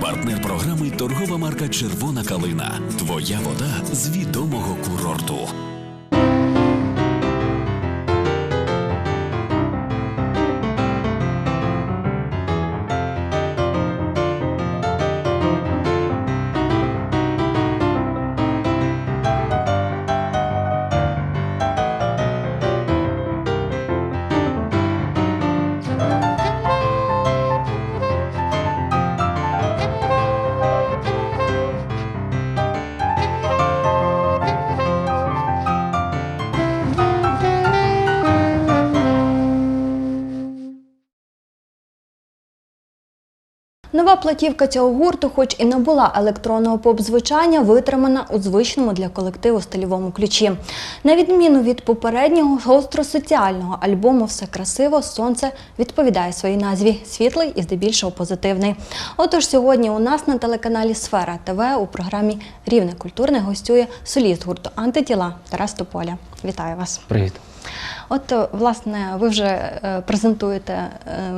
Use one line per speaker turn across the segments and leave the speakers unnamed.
Партнер програми торгова марка Червона калина. Твоя вода з відомого курорту.
Нова платівка цього гурту, хоч і набула електронного поп-звучання, витримана у звичному для колективу стильовому ключі. На відміну від попереднього гостросоціального альбому Все красиво, сонце відповідає своїй назві світлий і здебільшого позитивний. Отож, сьогодні у нас на телеканалі Сфера ТВ у програмі Рівне культурне гостює соліст гурту Антитіла Тарас Тополя. Вітаю вас!
Привіт.
От, е, власне, ви вже е, презентуєте е,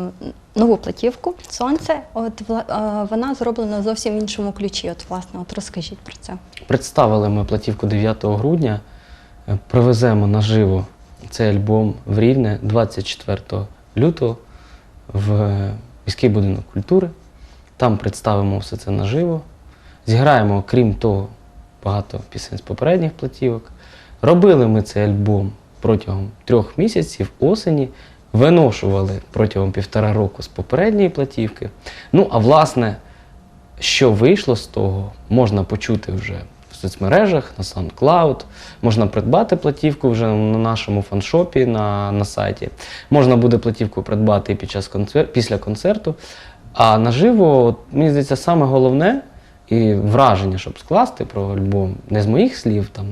нову платівку Сонце. От вона зроблена зовсім в іншому ключі. От, власне, от розкажіть про це.
Представили ми платівку 9 грудня. Привеземо наживо цей альбом в Рівне 24 лютого в міський будинок культури. Там представимо все це наживо. Зіграємо, крім того, багато пісень з попередніх платівок. Робили ми цей альбом протягом трьох місяців осені, виношували протягом півтора року з попередньої платівки. Ну, а власне, що вийшло з того, можна почути вже в соцмережах, на SoundCloud, можна придбати платівку вже на нашому фаншопі на, на сайті. Можна буде платівку придбати і під час концер... після концерту. А наживо, от, мені здається, саме головне і враження, щоб скласти про альбом, не з моїх слів, там,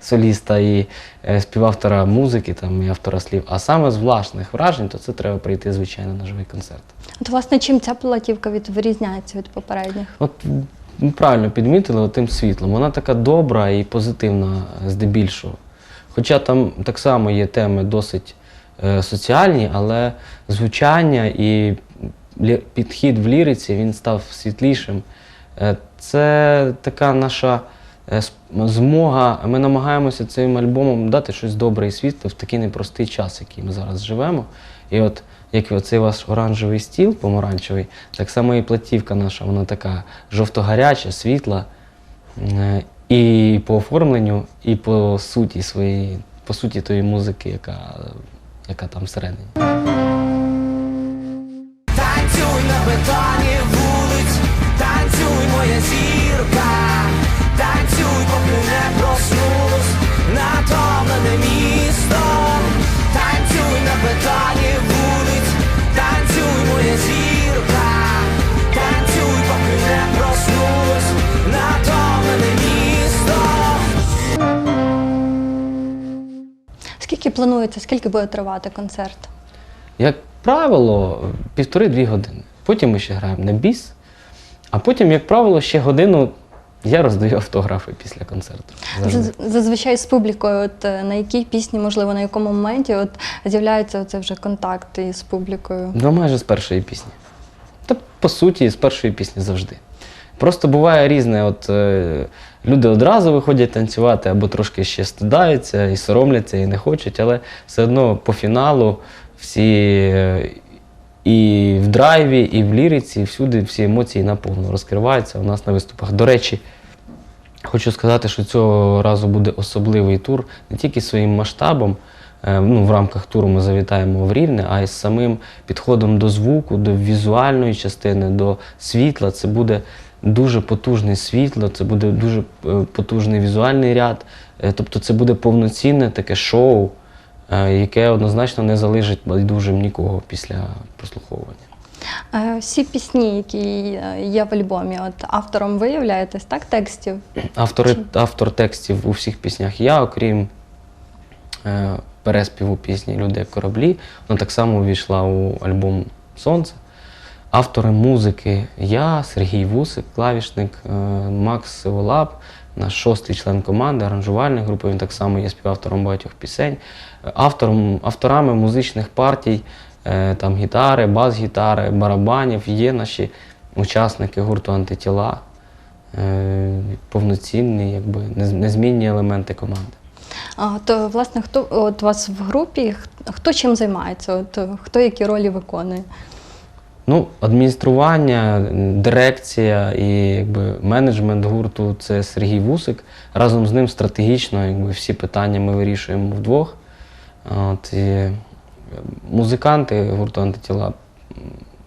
соліста і е, співавтора музики там, і автора слів, а саме з власних вражень, то це треба прийти, звичайно, на живий концерт.
От, власне, чим ця платівка від, вирізняється від попередніх?
От м, правильно підмітили тим світлом. Вона така добра і позитивна е, здебільшого. Хоча там так само є теми досить е, соціальні, але звучання і підхід в ліриці він став світлішим. Е, це така наша змога. Ми намагаємося цим альбомом дати щось добре і світле в такий непростий час, який ми зараз живемо. І от як оцей ваш оранжевий стіл помаранчевий, так само і платівка наша, вона така жовто-гаряча, світла. Е, І по оформленню, і по суті своєї, по суті тої музики, яка, яка там всередині.
Танцюй на бетоні не проснулось натомлене місто, танцюй на бетоні вулиць, танцюй, моя зірка, танцюй, поки не проснулось натомлене місто.
Скільки планується, скільки буде тривати концерт?
Як правило, півтори-дві години. Потім ми ще граємо на біс, а потім, як правило, ще годину я роздаю автографи після концерту. завжди.
Зазвичай з публікою, от е, на якій пісні, можливо, на якому моменті от з'являється оце вже контакт із публікою.
Ну, майже з першої пісні. Та по суті, з першої пісні завжди. Просто буває різне. От, е, люди одразу виходять танцювати або трошки ще стидаються і соромляться, і не хочуть, але все одно по фіналу всі е, і в драйві, і в ліриці, і всюди всі емоції наповну розкриваються у нас на виступах. До речі, Хочу сказати, що цього разу буде особливий тур не тільки своїм масштабом. е, Ну, в рамках туру ми завітаємо в Рівне, а й з самим підходом до звуку, до візуальної частини, до світла. Це буде дуже потужне світло, це буде дуже е, потужний візуальний ряд. Е, Тобто це буде повноцінне таке шоу, яке однозначно не залишить байдужим нікого після прослуховування.
Е, Всі пісні, які е, є в альбомі, от автором ви являєтесь, так, текстів?
Автори, автор текстів у всіх піснях я, окрім е, переспіву пісні Люди як кораблі, вона так само увійшла у альбом Сонце. Автори музики я, Сергій Вусик, клавішник, е, Макс Сиволап, наш шостий член команди, аранжувальник групи. Він так само є співавтором багатьох пісень. Автором, авторами музичних партій, е, там гітари, бас-гітари, барабанів є наші учасники гурту антитіла, е, повноцінні, якби незмінні елементи команди.
А, то власне хто от у вас в групі хто чим займається? От хто які ролі виконує?
Ну, адміністрування, дирекція і якби, менеджмент гурту це Сергій Вусик. Разом з ним стратегічно якби, всі питання ми вирішуємо вдвох. От, і музиканти гурту антитіла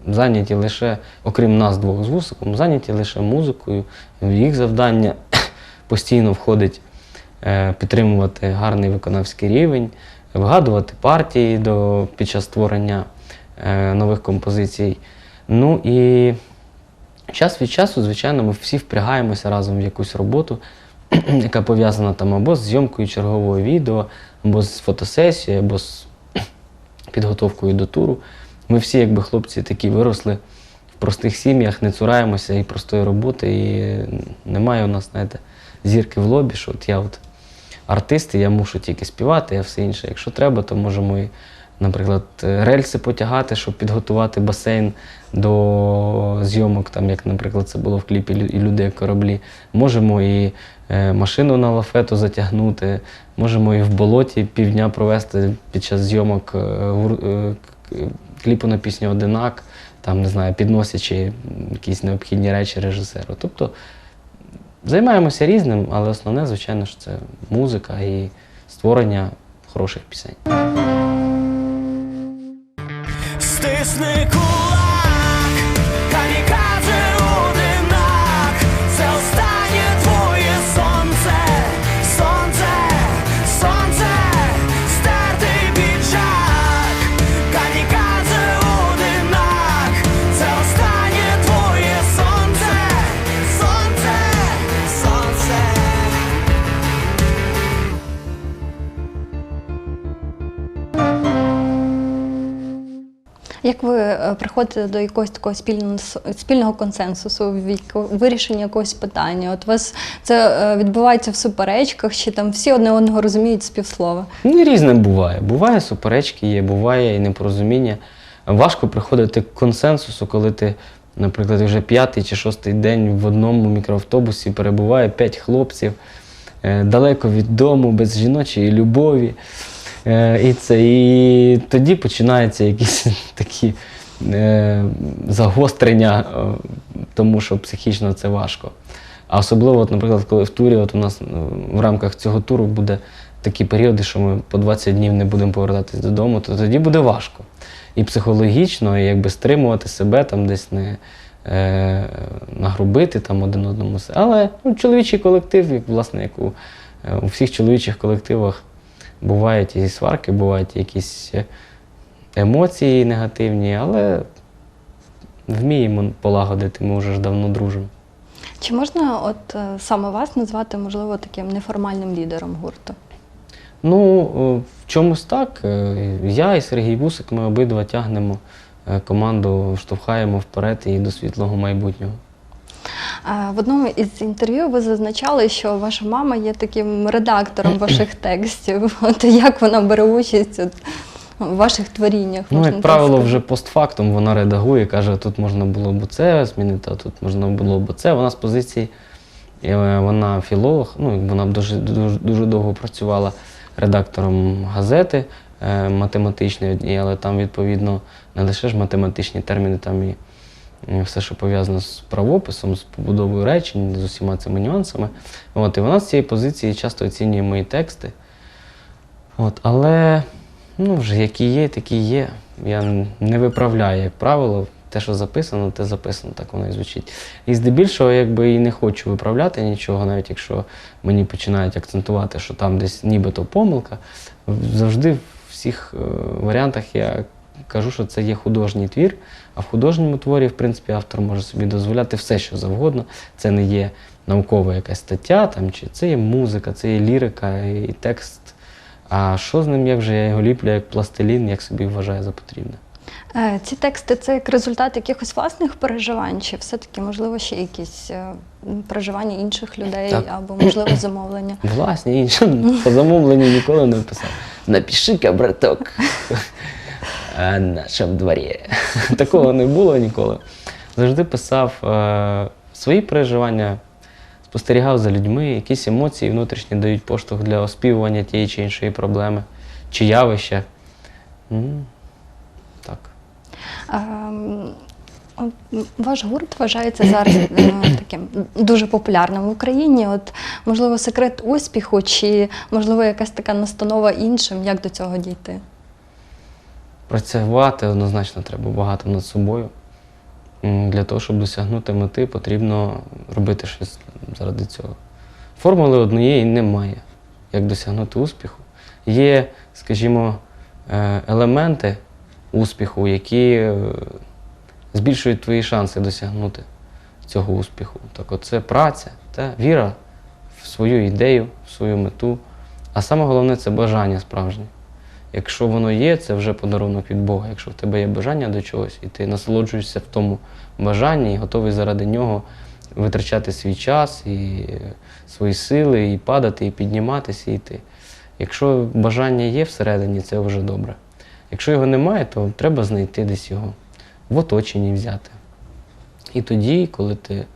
зайняті лише, окрім нас двох з Вусиком, зайняті лише музикою. Їх завдання постійно входить е, підтримувати гарний виконавський рівень, вигадувати партії до, під час створення е, нових композицій. Ну і час від часу, звичайно, ми всі впрягаємося разом в якусь роботу, яка пов'язана там або з зйомкою чергового відео, або з фотосесією, або з підготовкою до туру. Ми всі, якби хлопці, такі виросли в простих сім'ях, не цураємося і простої роботи. І немає у нас, знаєте, зірки в лобі, що от я от артист, і я мушу тільки співати, а все інше. Якщо треба, то можемо і, наприклад, рельси потягати, щоб підготувати басейн до зйомок, там, як, наприклад, це було в кліпі і люди як кораблі. Можемо і е, машину на лафету затягнути, можемо і в болоті півдня провести під час зйомок е, е, кліпу на пісню Одинак, там, не знаю, підносячи якісь необхідні речі режисеру. Тобто Займаємося різним, але основне, звичайно, що це музика і створення хороших пісень.
Стисни
Е, приходите до якогось такого спільного спільного консенсусу в яко- якогось питання? От у вас це е, відбувається в суперечках, чи там всі одне одного розуміють з півслова?
Ну, різне буває. Буває суперечки, є, буває і непорозуміння. Важко приходити к консенсусу, коли ти, наприклад, вже п'ятий чи шостий день в одному мікроавтобусі перебуває п'ять хлопців е, далеко від дому, без жіночої любові. І, це, і тоді починаються якісь такі загострення, е, тому що психічно це важко. А особливо, от, наприклад, коли в турі, от у нас е, в рамках цього туру буде такі періоди, що ми по 20 днів не будемо повертатись додому, то тоді буде важко. І психологічно, і якби стримувати себе, там десь не е, нагрубити там один одному. Але ну, чоловічий колектив, як, власне, як у, е, у всіх чоловічих колективах, бувають і сварки, бувають якісь е, емоції негативні, але вміємо полагодити, ми вже ж давно дружимо.
Чи можна от е, саме вас назвати, можливо, таким неформальним лідером гурту?
Ну, е, в чомусь так. Е, Я і Сергій Бусик, ми обидва тягнемо команду, штовхаємо вперед і до світлого майбутнього.
В одному із інтерв'ю ви зазначали, що ваша мама є таким редактором ваших текстів. От як вона бере участь в ваших творіннях?
Ну, як правило, вже постфактум вона редагує, каже, тут можна було б це змінити, а тут можна було б це. Вона з позиції, е, вона філолог, ну, вона дуже, дуже, дуже довго працювала редактором газети е, математичної але там, відповідно, не лише ж математичні терміни, там і все, що пов'язано з правописом, з побудовою речень, з усіма цими нюансами. От, і вона з цієї позиції часто оцінює мої тексти. От, але ну, вже які є, такі є. Я не виправляю, як правило, те, що записано, те записано, так воно і звучить. І здебільшого, якби і не хочу виправляти нічого, навіть якщо мені починають акцентувати, що там десь нібито помилка. Завжди в всіх е, варіантах я кажу, що це є художній твір, а в художньому творі, в принципі, автор може собі дозволяти все, що завгодно. Це не є наукова якась стаття, там, чи це є музика, це є лірика і текст. А що з ним, як вже я його ліплю, як пластилін, як собі вважаю за потрібне.
Е, Ці тексти це як результат якихось власних переживань, чи все-таки, можливо, ще якісь е, переживання інших людей
Так.
або, можливо, замовлення?
Власні, інше по замовленню ніколи не писав. Напиши-ка, браток, о нашому дворі. Такого не було ніколи. завжди писав е, свої переживання, спостерігав за людьми, якісь емоції внутрішні дають поштовх для оспівування тієї чи іншої проблеми, чи явища. М, Так.
Ем, от, Ваш гурт вважається зараз е, таким дуже популярним в Україні. От, можливо, секрет успіху, чи можливо якась така настанова іншим, як до цього дійти?
Працювати однозначно треба багато над собою. М, Для того, щоб досягнути мети, потрібно робити щось заради цього. Формули однієї немає, як досягнути успіху. Є, скажімо, е, елементи успіху, які е, збільшують твої шанси досягнути цього успіху. Так от це праця та віра в свою ідею, в свою мету. А саме головне це бажання справжнє. Якщо воно є, це вже подарунок від Бога. Якщо в тебе є бажання до чогось, і ти насолоджуєшся в тому бажанні і готовий заради нього витрачати свій час і е, свої сили, і падати, і підніматися, і йти. Якщо бажання є всередині, це вже добре. Якщо його немає, то треба знайти десь його в оточенні взяти. І тоді, коли ти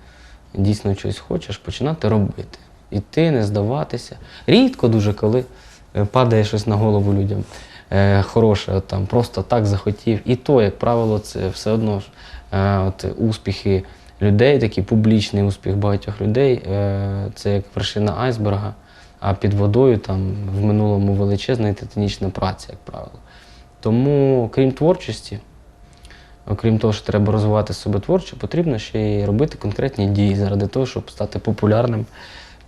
дійсно щось хочеш, починати робити. Іти, не здаватися. Рідко дуже, коли е, падає щось на голову людям е, хороше, там просто так захотів. І то, як правило, це все одно е, от, успіхи людей, такий публічний успіх багатьох людей, е, це як вершина айсберга, а під водою там в минулому величезна і титанічна праця, як правило. Тому, крім творчості, окрім того, що треба розвивати себе творчо, потрібно ще й робити конкретні дії заради того, щоб стати популярним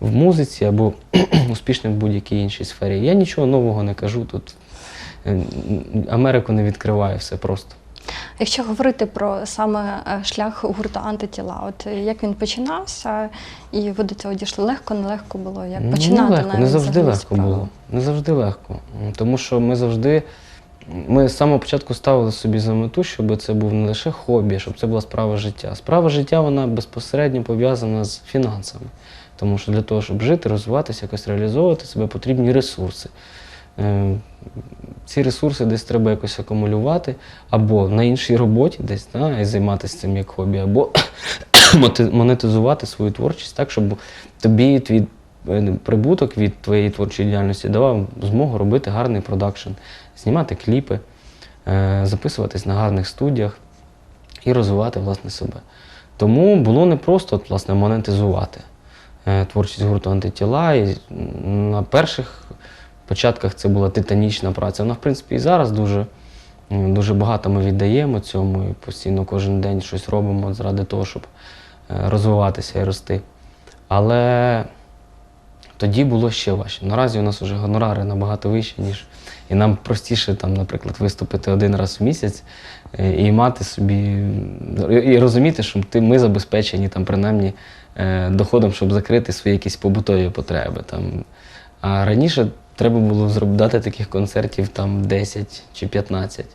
в музиці або успішним в будь-якій іншій сфері. Я нічого нового не кажу тут. е, Америку не відкриваю, все просто.
Якщо говорити про саме е, шлях гурту антитіла, от е, як він починався, і ви до цього дійшли легко, нелегко було? Як
Ну,
починати
легко,
навіть
не завжди легко
справу?
було. Не завжди легко. Тому що ми завжди, ми з самого початку ставили собі за мету, щоб це був не лише хобі, щоб це була справа життя. Справа життя вона безпосередньо пов'язана з фінансами. Тому що для того, щоб жити, розвиватися, якось реалізовувати себе, потрібні ресурси. Ці ресурси десь треба якось акумулювати, або на іншій роботі десь да, і займатися цим як хобі, або монетизувати свою творчість так, щоб тобі твій е, прибуток від твоєї творчої діяльності давав змогу робити гарний продакшн, знімати кліпи, е, записуватись на гарних студіях і розвивати власне себе. Тому було непросто от, власне, монетизувати е, творчість гурту антитіла. І на перших початках це була титанічна праця. Вона, в принципі, і зараз дуже, дуже багато ми віддаємо цьому і постійно кожен день щось робимо заради того, щоб е, розвиватися і рости. Але тоді було ще важче. Наразі у нас вже гонорари набагато вищі, ніж. І нам простіше, там, наприклад, виступити один раз в місяць е, і мати собі, і розуміти, що ми забезпечені там, принаймні е, доходом, щоб закрити свої якісь побутові потреби. Там. А раніше треба було зроб- дати таких концертів там 10 чи 15.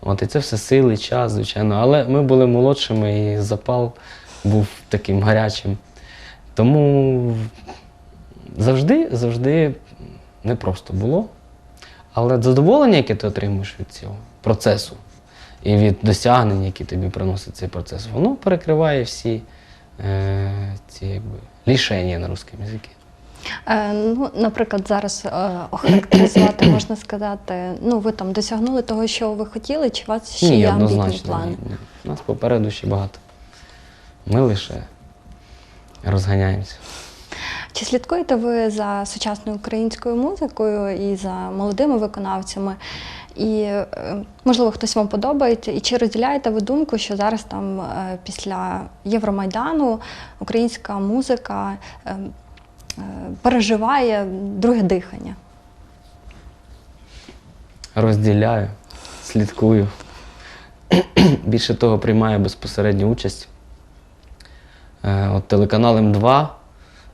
От, і це все сили, час, звичайно. Але ми були молодшими, і запал був таким гарячим. Тому завжди, завжди непросто було. Але задоволення, яке ти отримуєш від цього процесу і від досягнень, які тобі приносить цей процес, воно перекриває всі е, ці якби, лішення на русскому язикі.
Е, ну, наприклад, зараз е, охарактеризувати можна сказати, ну ви там досягнули того, що ви хотіли, чи у вас ще
ні,
є амбітні
однозначно.
плани?
Ні, ні. У нас попереду ще багато. Ми лише розганяємося.
Чи слідкуєте ви за сучасною українською музикою і за молодими виконавцями? І е, можливо хтось вам подобається, і чи розділяєте ви думку, що зараз там е, після Євромайдану українська музика е, переживає друге дихання?
розділяю, слідкую. Більше того, приймаю безпосередню участь. Е, От телеканал М2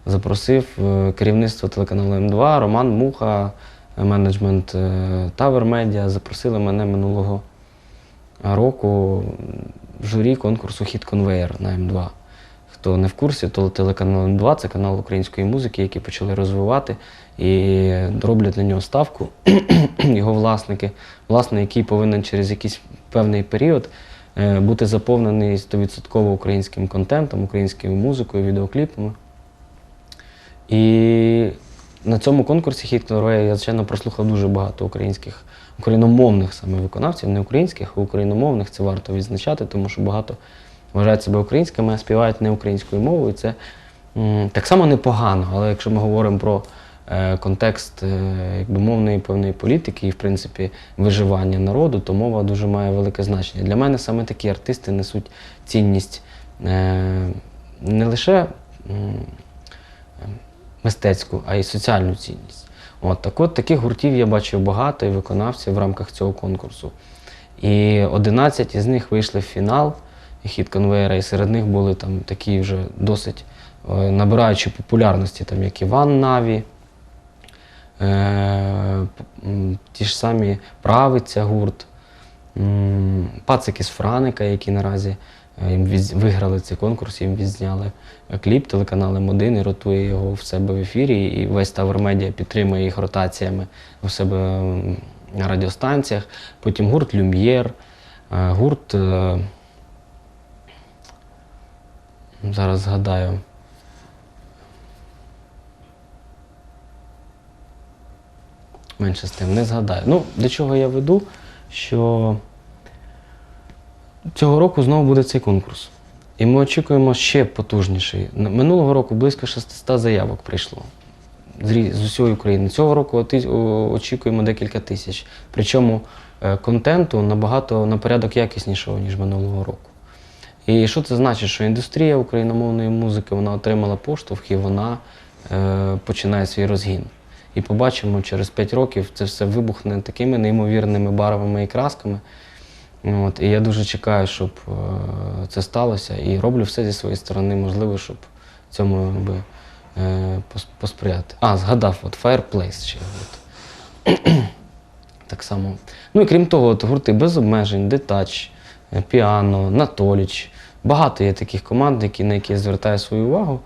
запросив е, керівництво телеканалу М2, Роман Муха, менеджмент е, Tower Media запросили мене минулого року в журі конкурсу Хіт Конвейер на М2. Хто не в курсі, то телеканал М2 це канал української музики, який почали розвивати і роблять на нього ставку його власники, власне, який повинен через якийсь певний період е, бути заповнений 100% українським контентом, українською музикою, відеокліпами. І на цьому конкурсі Хіт Корея я, звичайно, прослухав дуже багато українських, україномовних саме виконавців, не українських, а україномовних. Це варто відзначати, тому що багато вважають себе українськими, а співають не українською мовою. Це так само непогано, але якщо ми говоримо про е, контекст е, якби, мовної певної політики і, в принципі, виживання народу, то мова дуже має велике значення. Для мене саме такі артисти несуть цінність е, не лише. мистецьку, а й соціальну цінність. От, так от таких гуртів я бачив багато і виконавців в рамках цього конкурсу. І 11 із них вийшли в фінал хід конвейера, і серед них були там такі вже досить е, набираючи популярності, там, як Іван Наві, е, ті ж самі Правиця гурт, Пацики з Франика, які наразі е, їм виграли цей конкурс, їм відзняли кліп телеканал М1 і ротує його в себе в ефірі. І весь Тавр Медіа підтримує їх ротаціями у себе на радіостанціях. Потім гурт Люм'єр, е, гурт. Зараз згадаю. Менше з тим, не згадаю. Ну, до чого я веду, що цього року знову буде цей конкурс. І ми очікуємо ще потужніший. Минулого року близько 600 заявок прийшло з усієї України. Цього року очікуємо декілька тисяч. Причому е, контенту набагато на порядок якіснішого, ніж минулого року. І що це значить? Що індустрія україномовної музики вона отримала поштовх і вона е, починає свій розгін. І побачимо, через 5 років це все вибухне такими неймовірними барвами і красками. От, і я дуже чекаю, щоб е, це сталося. І роблю все зі своєї сторони, можливо, щоб цьому якби, е, посприяти. А, згадав, от Fireplace ще. От. так само. Ну і крім того, от, гурти без обмежень, Детач, Піано, Натоліч. Багато є таких команд, які, на які я звертаю свою увагу.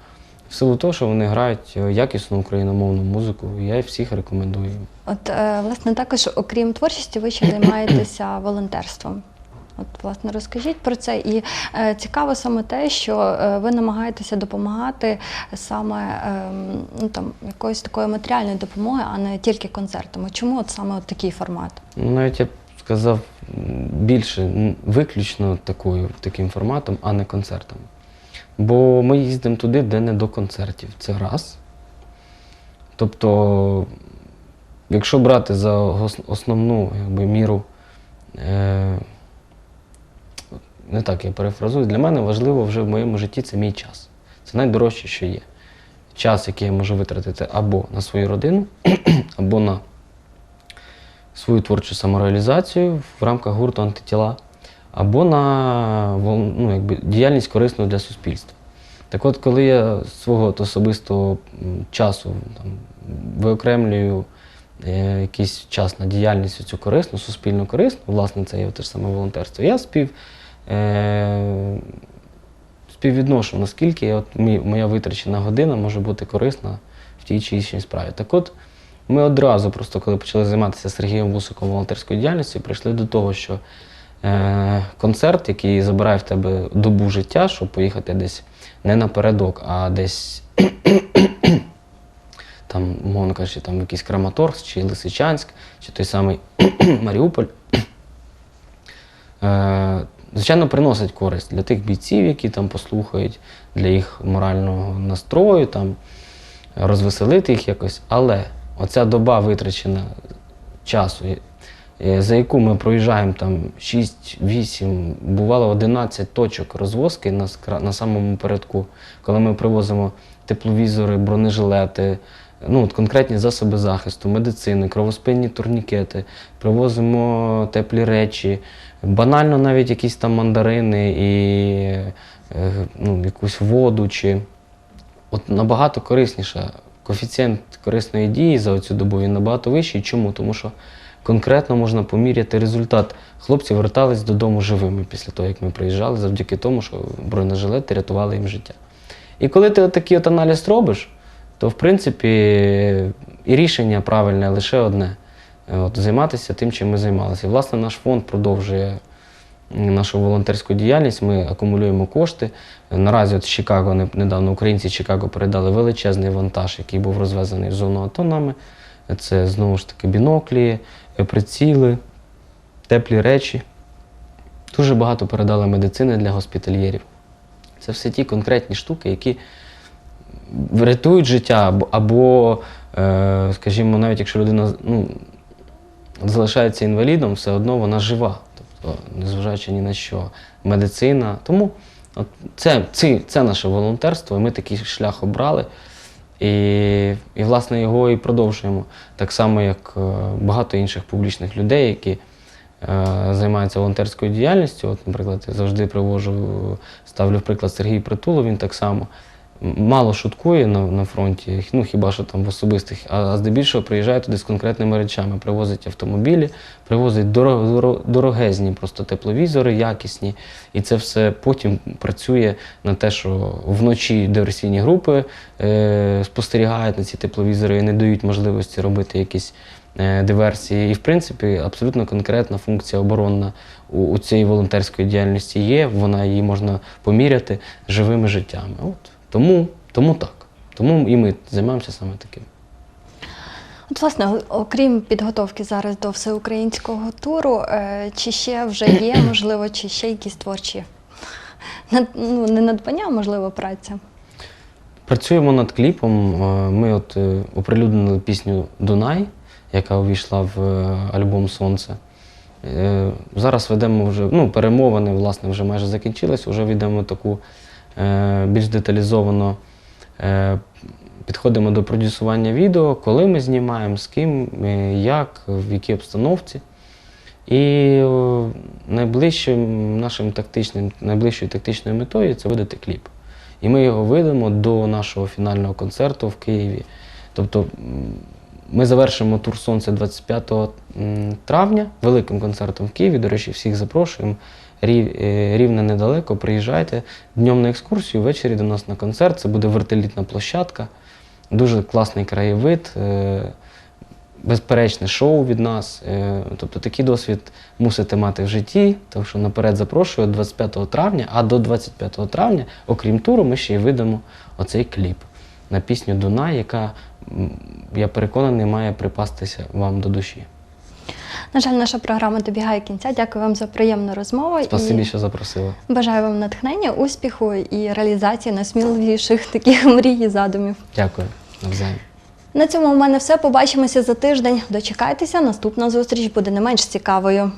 В силу того, що вони грають е, якісну україномовну музику, і я всіх рекомендую.
От, е, власне, також, окрім творчості, ви ще займаєтеся волонтерством. От, власне, розкажіть про це. І е, цікаво саме те, що е, ви намагаєтеся допомагати саме е, ну, там, якоюсь такою матеріальною допомогою, а не тільки концертами. Чому от саме от такий формат?
Ну, Навіть я сказав більше виключно такою, таким форматом, а не концертами. Бо ми їздимо туди, де не до концертів. Це раз. Тобто, якщо брати за основну якби, міру, е, не так я перефразую, для мене важливо вже в моєму житті це мій час. Це найдорожче, що є. Час, який я можу витратити або на свою родину, або на свою творчу самореалізацію в рамках гурту антитіла, або на ну, якби, діяльність корисну для суспільства. Так от, коли я свого особистого часу там, виокремлюю е, якийсь час на діяльність цю корисну, суспільно корисну, власне, це є те ж саме волонтерство, я спів, е, співвідношу, наскільки от, моя витрачена година може бути корисна в тій чи іншій справі. Так от, ми одразу, просто коли почали займатися Сергієм Вусиком волонтерською діяльністю, прийшли до того, що е, концерт, який забирає в тебе добу життя, щоб поїхати десь не напередок, а десь там, мовно кажучи, там якийсь Краматорськ чи Лисичанськ, чи той самий Маріуполь. Е, звичайно, приносить користь для тих бійців, які там послухають, для їх морального настрою, там, розвеселити їх якось. Але оця доба витрачена часу, за яку ми проїжджаємо там 6-8, бувало 11 точок розвозки на, на самому передку, коли ми привозимо тепловізори, бронежилети, ну, от конкретні засоби захисту, медицини, кровоспинні турнікети, привозимо теплі речі, банально навіть якісь там мандарини і е, ну, якусь воду чи от набагато корисніша. Коефіцієнт корисної дії за цю добу він набагато вищий. Чому? Тому що конкретно можна поміряти результат. Хлопці вертались додому живими після того, як ми приїжджали, завдяки тому, що бронежилети рятували їм життя. І коли ти такий от аналіз робиш, то в принципі і рішення правильне лише одне: от, займатися тим, чим ми займалися. І власне наш фонд продовжує нашу волонтерську діяльність, ми акумулюємо кошти. Наразі от Чикаго недавно українці Чикаго передали величезний вантаж, який був розвезений в зону АТО нами. Це знову ж таки біноклі, приціли, теплі речі. Дуже багато передали медицини для госпітальєрів. Це все ті конкретні штуки, які врятують життя, або, або е, скажімо, навіть якщо людина ну, залишається інвалідом, все одно вона жива. Тобто, незважаючи ні на що. Медицина. Тому от це, це, це наше волонтерство, і ми такий шлях обрали. І, і власне, його і продовжуємо. Так само, як е, багато інших публічних людей, які е, займаються волонтерською діяльністю. От, наприклад, я завжди привожу, ставлю в приклад Сергій Притулов, він так само мало шуткує на, на фронті, ну хіба що там в особистих, а, здебільшого приїжджає туди з конкретними речами, привозить автомобілі, привозить доро- доро- дорогезні просто тепловізори, якісні. І це все потім працює на те, що вночі диверсійні групи е, спостерігають на ці тепловізори і не дають можливості робити якісь е, диверсії. І, в принципі, абсолютно конкретна функція оборонна у, у цієї волонтерської діяльності є, вона її можна поміряти живими життями. От. Тому, тому так. Тому і ми займаємося саме таким.
От, власне, окрім підготовки зараз до всеукраїнського туру, е, чи ще вже є, можливо, чи ще якісь творчі ну, не надбання, а можливо, праця.
Працюємо над кліпом. Е, Ми от е, оприлюднили пісню Дунай, яка увійшла в альбом Сонце. Зараз ведемо вже ну, перемовини, власне, вже майже закінчились. Вже ведемо таку більш деталізовано. е, Підходимо до продюсування відео, коли ми знімаємо, з ким, е, як, в якій обстановці. І найближчим нашим тактичним, найближчою тактичною метою це видати кліп. І ми його видамо до нашого фінального концерту в Києві. Тобто ми завершимо тур Сонце 25 травня великим концертом в Києві. До речі, всіх запрошуємо. Е, Рівне недалеко, приїжджайте днем на екскурсію, ввечері до нас на концерт. Це буде вертолітна площадка, дуже класний краєвид, е, безперечне шоу від нас. Е, Тобто такий досвід мусите мати в житті. Так що наперед запрошую 25 травня, а до 25 травня, окрім туру, ми ще й видамо оцей кліп на пісню Дунай, яка, я переконаний, має припастися вам до душі.
На жаль, наша програма добігає кінця. Дякую вам за приємну розмову
Спасибі,
і
що запросила.
бажаю вам натхнення, успіху і реалізації найсміливіших таких мрій і задумів.
Дякую. Навзаєм.
На цьому у мене все. Побачимося за тиждень. Дочекайтеся, наступна зустріч буде не менш цікавою.